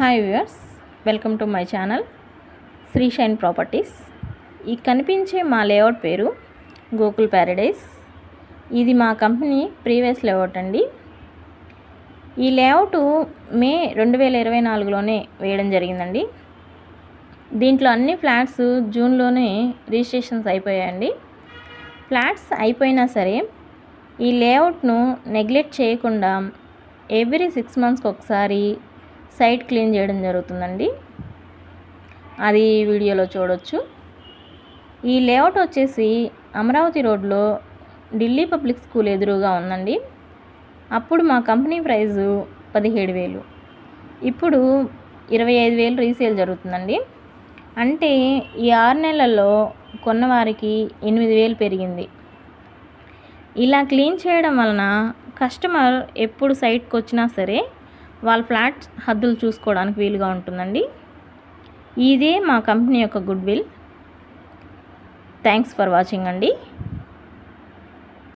Hi viewers welcome to my channel Sri Shine Properties ఈ కనిపించే మా లేఅవుట్ పేరు గోకుల్ ప్యారడైస్ ఇది మా కంపెనీ ప్రీవియస్ లేఅవుట్ అండి. ఈ లేఅవుట్ మే రెండు వేల ఇరవై నాలుగులోనే వేయడం జరిగిందండి. దీంట్లో అన్ని ఫ్లాట్స్ జూన్లోనే రిజిస్ట్రేషన్స్ అయిపోయాయండి. ఫ్లాట్స్ అయిపోయినా సరే ఈ లేఅవుట్ను నెగ్లెక్ట్ చేయకుండా ఎవ్రీ సిక్స్ మంత్స్కి ఒకసారి సైట్ క్లీన్ చేయడం జరుగుతుందండి. అది వీడియోలో చూడొచ్చు. ఈ లేఅవుట్ వచ్చేసి అమరావతి రోడ్లో ఢిల్లీ పబ్లిక్ స్కూల్ ఎదురుగా ఉందండి. అప్పుడు మా కంపెనీ ప్రైజు పదిహేడు వేలు. ఇప్పుడు ఇరవై ఐదు వేలు రీసేల్ జరుగుతుందండి. అంటే ఈ ఆరు నెలల్లో కొన్నవారికి ఎనిమిది వేలు పెరిగింది. ఇలా క్లీన్ చేయడం వలన కస్టమర్ ఎప్పుడు సైట్కి వచ్చినా సరే వాళ్ళ ఫ్లాట్ హద్దులు చూసుకోవడానికి వీలుగా ఉంటుందండి. ఇదే మా కంపెనీ యొక్క goodwill. Thanks for watching అండి.